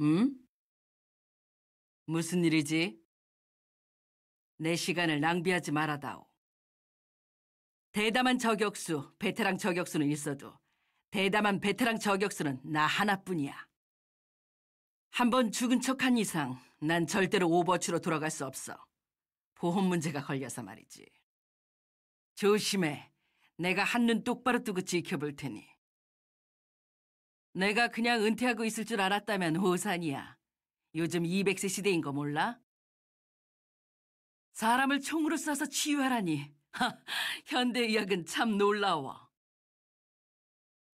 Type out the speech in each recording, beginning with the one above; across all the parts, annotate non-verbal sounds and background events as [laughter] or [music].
응? 무슨 일이지? 내 시간을 낭비하지 말아다오. 대담한 저격수, 베테랑 저격수는 있어도 대담한 베테랑 저격수는 나 하나뿐이야. 한 번 죽은 척한 이상 난 절대로 오버워치로 돌아갈 수 없어. 보험 문제가 걸려서 말이지. 조심해. 내가 한눈 똑바로 뜨고 지켜볼 테니. 내가 그냥 은퇴하고 있을 줄 알았다면 호산이야. 요즘 200세 시대인 거 몰라? 사람을 총으로 쏴서 치유하라니. [laughs] 하, 현대의학은 참 놀라워.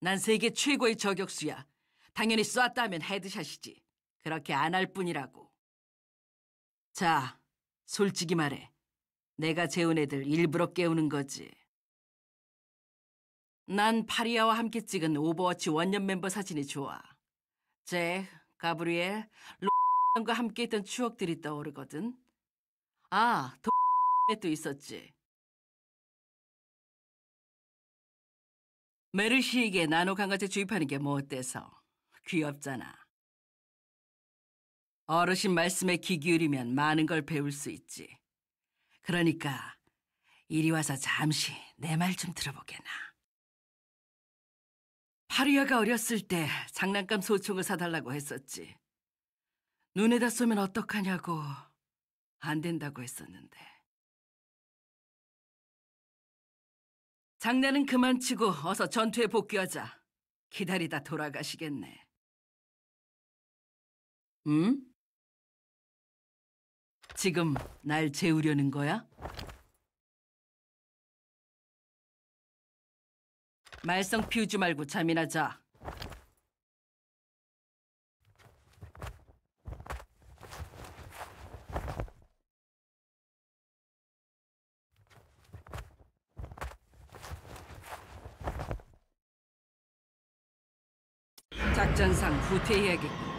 난 세계 최고의 저격수야. 당연히 쐈다 하면 헤드샷이지. 그렇게 안 할 뿐이라고. 자, 솔직히 말해. 내가 재운 애들 일부러 깨우는 거지. 난 파리아와 함께 찍은 오버워치 원년 멤버 사진이 좋아. 잭, 가브리엘, 로과 [laughs] 함께 했던 추억들이 떠오르거든. 아, 도도 [laughs] 있었지. 메르시에게 나노 강아지 주입하는 게 뭐 어때서? 귀엽잖아. 어르신 말씀에 귀 기울이면 많은 걸 배울 수 있지. 그러니까 이리 와서 잠시 내 말 좀 들어보게나. 파리아가 어렸을 때 장난감 소총을 사달라고 했었지. 눈에다 쏘면 어떡하냐고 안 된다고 했었는데. 장난은 그만 치고 어서 전투에 복귀하자. 기다리다 돌아가시겠네. 응? 지금 날 재우려는 거야? 말썽 피우지 말고 잠이나 자. 작전상 후퇴해야겠군.